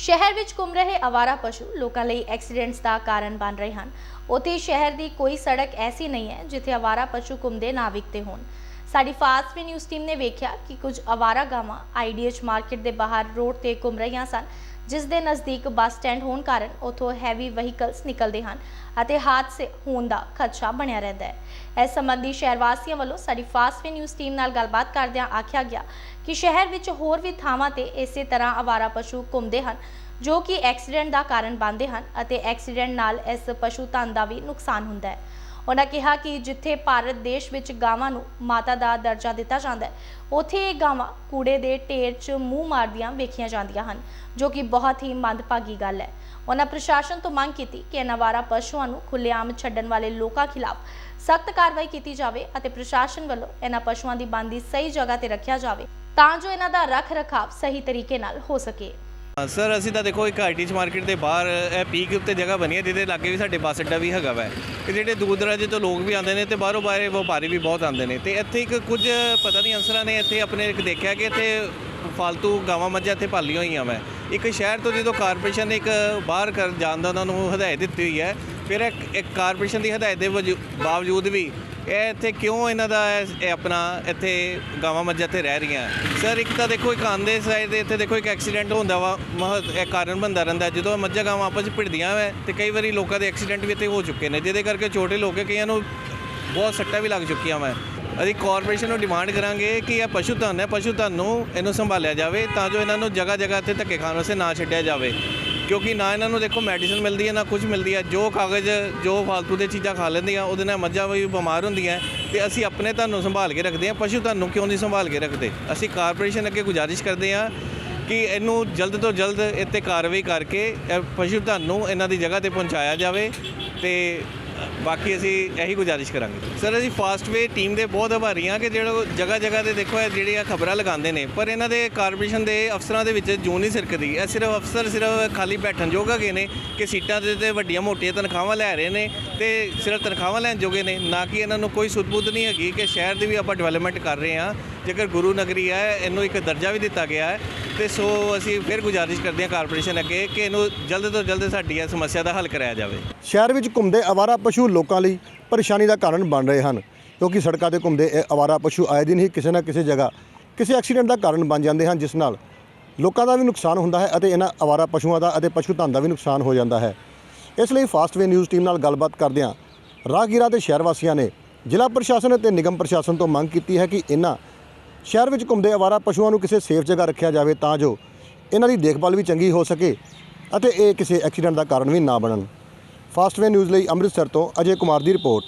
ਸ਼ਹਿਰ ਵਿੱਚ ਘੁੰਮ ਰਹੇ ਆਵਾਰਾ ਪਸ਼ੂ ਲੋਕਾਂ ਲਈ ਐਕਸੀਡੈਂਟਸ ਦਾ ਕਾਰਨ ਬਣ ਰਹੇ ਹਨ। ਉੱਥੇ ਸ਼ਹਿਰ ਦੀ ਕੋਈ ਸੜਕ ਐਸੀ ਨਹੀਂ ਹੈ ਜਿੱਥੇ ਆਵਾਰਾ ਪਸ਼ੂ ਘੁੰਮਦੇ ਨਾ ਵਿਕਦੇ ਹੋਣ। ਸਾਡੀ ਫਾਸਟ ਵੀ ਨਿਊਜ਼ ਟੀਮ ਨੇ ਵੇਖਿਆ ਕਿ ਕੁਝ ਅਵਾਰਾ ਗਾਵਾਂ ਆਈਡੀਐਚ ਮਾਰਕੀਟ ਦੇ ਬਾਹਰ ਰੋਡ ਤੇ ਘੁੰਮ ਰਹੀਆਂ ਸਨ, ਜਿਸ ਦੇ ਨਜ਼ਦੀਕ ਬੱਸ ਸਟੈਂਡ ਹੋਣ ਕਾਰਨ ਉੱਥੋਂ ਹੈਵੀ ਵਹੀਕਲਸ ਨਿਕਲਦੇ ਹਨ ਅਤੇ ਹਾਦਸੇ ਹੋਣ ਦਾ ਖਦਸ਼ਾ ਬਣਿਆ ਰਹਿੰਦਾ ਹੈ। ਇਸ ਸੰਬੰਧੀ ਸ਼ਹਿਰ ਵਾਸੀਆਂ ਵੱਲੋਂ ਸਾਡੀ ਫਾਸਟ ਵੀ ਨਿਊਜ਼ ਟੀਮ ਨਾਲ ਗੱਲਬਾਤ ਕਰਦਿਆਂ ਆਖਿਆ ਗਿਆ ਕਿ ਸ਼ਹਿਰ ਵਿੱਚ ਹੋਰ ਵੀ ਥਾਵਾਂ ਤੇ ਇਸੇ ਤਰ੍ਹਾਂ ਆਵਾਰਾ ਪਸ਼ੂ ਘੁੰਮਦੇ ਹਨ, ਜੋ ਕਿ ਐਕਸੀਡੈਂਟ ਦਾ ਕਾਰਨ ਬਣਦੇ ਹਨ ਅਤੇ ਐਕਸੀਡੈਂਟ ਨਾਲ ਇਸ ਪਸ਼ੂ ਧਨ ਦਾ ਵੀ ਨੁਕਸਾਨ ਹੁੰਦਾ ਹੈ। ਉਹਨਾਂ ਕਿਹਾ ਕਿ ਜਿੱਥੇ ਭਾਰਤ ਦੇਸ਼ ਵਿੱਚ ਗਾਵਾਂ ਨੂੰ ਮਾਤਾ ਦਾ ਦਰਜਾ ਦਿੱਤਾ ਜਾਂਦਾ ਹੈ, ਉੱਥੇ ਇਹ ਗਾਵਾਂ ਕੂੜੇ ਦੇ ਢੇਰ 'ਚ ਮੂੰਹ ਮਾਰਦੀਆਂ ਵੇਖੀਆਂ ਜਾਂਦੀਆਂ ਹਨ, ਜੋ ਕਿ ਬਹੁਤ ਹੀ ਮੰਦਭਾਗੀ ਗੱਲ ਹੈ। ਉਹਨਾਂ ਪ੍ਰਸ਼ਾਸਨ ਤੋਂ ਮੰਗ ਕੀਤੀ ਕਿ ਇਹਨਾਂ ਵਾਰਾ ਪਸ਼ੂਆਂ ਨੂੰ ਖੁੱਲ੍ਹੇਆਮ ਛੱਡਣ ਵਾਲੇ ਲੋਕਾਂ ਖਿਲਾਫ ਸਖਤ ਕਾਰਵਾਈ ਕੀਤੀ ਜਾਵੇ ਅਤੇ ਪ੍ਰਸ਼ਾਸਨ ਵੱਲੋਂ ਇਹਨਾਂ ਪਸ਼ੂਆਂ ਦੀ ਬੰਦੀ ਸਹੀ ਜਗ੍ਹਾ ਤੇ ਰੱਖਿਆ ਜਾਵੇ ਤਾਂ ਜੋ ਇਹਨਾਂ ਦਾ ਰੱਖ ਰਖਾਵ ਸਹੀ ਤਰੀਕੇ ਨਾਲ ਹੋ ਸਕੇ। ਸਰ, ਅਸੀਂ ਤਾਂ ਦੇਖੋ, ਇੱਕ ਆਈਟੀਚ ਮਾਰਕੀਟ ਦੇ ਬਾਹਰ, ਇਹ ਪੀਕ ਉੱਤੇ ਜਗ੍ਹਾ ਬਣੀ ਹੈ, ਜਿਹਦੇ ਲਾਗੇ ਵੀ ਸਾਡੇ ਬੱਸ ਅੱਡਾ ਵੀ ਹੈਗਾ ਵੈ। ਤੇ ਜਿਹੜੇ ਦੂਰ ਦਰਾਜੇ ਤੋਂ ਲੋਕ ਵੀ ਆਉਂਦੇ ਨੇ ਤੇ ਬਾਹਰੋਂ ਬਾਹਰੇ ਵਪਾਰੀ ਵੀ ਬਹੁਤ ਆਉਂਦੇ ਨੇ। ਤੇ ਇੱਥੇ ਇੱਕ ਕੁਝ ਪਤਾ ਨਹੀਂ ਅਨਸਰਾਂ ਨੇ ਇੱਥੇ ਆਪਣੇ ਇੱਕ ਦੇਖਿਆ ਕਿ ਇੱਥੇ ਫਾਲਤੂ ਗਾਵਾਂ ਮੱਝਾਂ ਇੱਥੇ ਪਾਲੀਆਂ ਹੋਈਆਂ ਵੈ। ਇੱਕ ਸ਼ਹਿਰ ਤੋਂ ਜਦੋਂ ਕਾਰਪੋਰੇਸ਼ਨ ਨੇ ਇੱਕ ਬਾਹਰ ਕਰ ਜਾਣ ਦਾ ਉਹਨਾਂ ਨੂੰ ਹਦਾਇਤ ਦਿੱਤੀ ਹੋਈ ਹੈ ਫਿਰ ਇੱਕ ਇੱਕ ਕਾਰਪੋਰੇਸ਼ਨ ਦੀ ਹਦਾਇਤ ਦੇ ਵਜੂ- ਬਾਵਜੂਦ ਵੀ ਇਹ ਇੱਥੇ ਕਿਉਂ ਇਹਨਾਂ ਦਾ ਇਹ ਇਹ ਆਪਣਾ ਇੱਥੇ ਗਾਵਾਂ ਮੱਝਾਂ ਇੱਥੇ ਰਹਿ ਰਹੀਆਂ ਸਰ ਇੱਕ ਤਾਂ ਦੇਖੋ ਇੱਕ ਆਂਦੇ ਸਾਈਡ ਦੇ ਇੱਥੇ ਦੇਖੋ ਇੱਕ ਐਕਸੀਡੈਂਟ ਹੁੰਦਾ ਵਾ ਮਹ- ਇਹ ਕਾਰਨ ਬਣਦਾ ਰਹਿੰਦਾ ਹੈ। ਜਦੋਂ ਮੱਝਾਂ ਗਾਵਾਂ ਆਪਸ ਵਿੱਚ ਭਿੜਦੀਆਂ ਵਾ ਤੇ ਕਈ ਵਾਰੀ ਲੋਕਾਂ ਦੇ ਐਕਸੀਡੈਂਟ ਵੀ ਇੱਥੇ ਹੋ ਚੁੱਕੇ ਨੇ ਜਿਹਦੇ ਕਰਕੇ ਛੋਟੇ ਲੋਕ ਹੈ, ਕਈਆਂ ਨੂੰ ਬਹੁਤ ਸੱਟਾਂ ਵੀ ਲੱਗ ਚੁੱਕੀਆਂ ਵਾ ਅਸੀਂ ਕਾਰਪੋਰੇਸ਼ਨ ਨੂੰ ਡਿਮਾਂਡ ਕਰਾਂਗੇ ਕਿ ਇਹ ਪਸ਼ੂ ਧਨ ਹੈ, ਪਸ਼ੂ ਧਨ ਨੂੰ ਇਹਨੂੰ ਸੰਭਾਲਿਆ ਜਾਵੇ ਤਾਂ ਜੋ ਇਹਨਾਂ ਨੂੰ ਜਗ੍ਹਾ ਜਗ੍ਹਾ ਤੇ ਧੱਕੇ ਖਾਣ ਵਾਸਤੇ ਨਾ ਛੱਡਿਆ ਜਾਵੇ। ਕਿਉਂਕਿ ਨਾ ਇਹਨਾਂ ਨੂੰ ਦੇਖੋ ਮੈਡੀਸਨ ਮਿਲਦੀ ਹੈ, ਨਾ ਕੁਝ ਮਿਲਦੀ ਹੈ। ਜੋ ਕਾਗਜ਼, ਜੋ ਫालतू ਦੇ ਚੀਜ਼ਾਂ ਖਾ ਲੈਂਦੀਆਂ, ਉਹਦੇ ਨਾਲ ਮੱਝਾਂ ਵੀ ਬਿਮਾਰ ਹੁੰਦੀਆਂ ਤੇ ਅਸੀਂ ਆਪਣੇ ਤੁਹਾਨੂੰ ਸੰਭਾਲ ਕੇ ਰੱਖਦੇ ਹਾਂ। ਪਸ਼ੂ ਤੁਹਾਨੂੰ ਕਿਉਂ ਨਹੀਂ ਸੰਭਾਲ ਕੇ ਰੱਖਦੇ? ਅਸੀਂ ਕਾਰਪੋਰੇਸ਼ਨ ਅੱਗੇ ਗੁਜ਼ਾਰਿਸ਼ ਕਰਦੇ ਹਾਂ ਕਿ ਇਹਨੂੰ ਜਲਦ ਤੋਂ ਜਲਦ ਇੱਥੇ ਕਾਰਵਾਈ ਕਰਕੇ ਪਸ਼ੂ ਧਨ ਨੂੰ ਇਹਨਾਂ ਦੀ ਜਗ੍ਹਾ ਤੇ ਪਹੁੰਚਾਇਆ ਜਾਵੇ ਤੇ ਬਾਕੀ ਅਸੀਂ ਇਹੀ ਗੁਜ਼ਾਰਿਸ਼ ਕਰਾਂਗੇ। ਸਰ, ਅਸੀਂ ਫਾਸਟਵੇ ਟੀਮ ਦੇ ਬਹੁਤ ਆਭਾਰੀ ਹਾਂ ਕਿ ਜਿਹੜਾ ਜਗ੍ਹਾ ਜਗ੍ਹਾ ਤੇ ਦੇਖੋ, ਇਹ ਜਿਹੜੀਆਂ ਖਬਰਾਂ ਲਗਾਉਂਦੇ ਨੇ। ਪਰ ਇਹਨਾਂ ਦੇ ਕਾਰਪੋਰੇਸ਼ਨ ਦੇ ਅਫਸਰਾਂ ਦੇ ਵਿੱਚ ਜੂਨ ਨਹੀਂ ਸਿਰਕਦੀ। ਇਹ ਸਿਰਫ ਅਫਸਰ ਸਿਰਫ ਖਾਲੀ ਬੈਠਣ ਜੋਗਾ ਗਏ ਨੇ ਕਿ ਸੀਟਾਂ ਦੇ ਤੇ ਵੱਡੀਆਂ ਮੋਟੀਆਂ ਤਨਖਾਹਾਂ ਲੈ ਰਹੇ ਨੇ ਤੇ ਸਿਰਫ ਤਨਖਾਹਾਂ ਲੈਣ ਜੋਗੇ ਨੇ, ਨਾ ਕਿ ਇਹਨਾਂ ਨੂੰ ਕੋਈ ਸੁਧਬੁੱਧ ਨਹੀਂ ਹੈਗੀ ਕਿ ਸ਼ਹਿਰ ਦੀ ਵੀ ਆਪਾਂ ਡਿਵੈਲਪਮੈਂਟ ਕਰ ਰਹੇ ਹਾਂ। ਜੇਕਰ ਗੁਰੂ ਨਗਰੀ ਹੈ, ਇਹਨੂੰ ਇੱਕ ਦਰਜਾ ਵੀ ਦਿੱਤਾ ਗਿਆ ਹੈ। ਤੇ ਸੋ ਅਸੀਂ ਫਿਰ ਗੁਜ਼ਾਰਿਸ਼ ਕਰਦੇ ਹਾਂ ਕਾਰਪੋਰੇਸ਼ਨ ਅੱਗੇ ਕਿ ਇਹਨੂੰ ਜਲਦ ਤੋਂ ਜਲਦ ਸਾਡੀ ਇਹ ਸਮੱਸਿਆ ਦਾ ਹੱਲ ਕਰਾਇਆ ਜਾਵੇ। ਸ਼ਹਿਰ ਵਿੱਚ ਘੁੰਮਦੇ ਆਵਾਰਾ ਪਸ਼ੂ ਲੋਕਾਂ ਲਈ ਪਰੇਸ਼ਾਨੀ ਦਾ ਕਾਰਨ ਬਣ ਰਹੇ ਹਨ, ਕਿਉਂਕਿ ਸੜਕਾਂ ਤੇ ਘੁੰਮਦੇ ਇਹ ਆਵਾਰਾ ਪਸ਼ੂ ਆਏ ਦਿਨ ਹੀ ਕਿਸੇ ਨਾ ਕਿਸੇ ਜਗ੍ਹਾ ਕਿਸੇ ਐਕਸੀਡੈਂਟ ਦਾ ਕਾਰਨ ਬਣ ਜਾਂਦੇ ਹਨ, ਜਿਸ ਨਾਲ ਲੋਕਾਂ ਦਾ ਵੀ ਨੁਕਸਾਨ ਹੁੰਦਾ ਹੈ ਅਤੇ ਇਹਨਾਂ ਆਵਾਰਾ ਪਸ਼ੂਆਂ ਦਾ ਅਤੇ ਪਸ਼ੂ ਧਨ ਦਾ ਵੀ ਨੁਕਸਾਨ ਹੋ ਜਾਂਦਾ ਹੈ। ਇਸ ਲਈ ਫਾਸਟਵੇ ਨਿਊਜ਼ ਟੀਮ ਨਾਲ ਗੱਲਬਾਤ ਕਰਦਿਆਂ ਰਾਹਗੀਰਾਂ ਤੇ ਸ਼ਹਿਰ ਵਾਸੀਆਂ ਨੇ ਜ਼ਿਲ੍ਹਾ ਪ੍ਰਸ਼ਾਸਨ ਅਤੇ ਨਿਗਮ ਪ੍ਰਸ਼ਾਸਨ ਤੋਂ ਮੰਗ ਕੀਤੀ ਹੈ ਕਿ ਇਹਨਾਂ ਸ਼ਹਿਰ ਵਿੱਚ ਘੁੰਮਦੇ ਆਵਾਰਾ ਪਸ਼ੂਆਂ ਨੂੰ ਕਿਸੇ ਸੇਫ ਜਗ੍ਹਾ ਰੱਖਿਆ ਜਾਵੇ ਤਾਂ ਜੋ ਇਹਨਾਂ ਦੀ ਦੇਖਭਾਲ ਵੀ ਚੰਗੀ ਹੋ ਸਕੇ ਅਤੇ ਇਹ ਕਿਸੇ ਐਕਸੀਡੈਂਟ ਦਾ ਕਾਰਨ ਵੀ ਨਾ ਬਣਨ। ਫਾਸਟਵੇ ਨਿਊਜ਼ ਲਈ ਅੰਮ੍ਰਿਤਸਰ ਤੋਂ ਅਜੇ ਕੁਮਾਰ ਦੀ ਰਿਪੋਰਟ।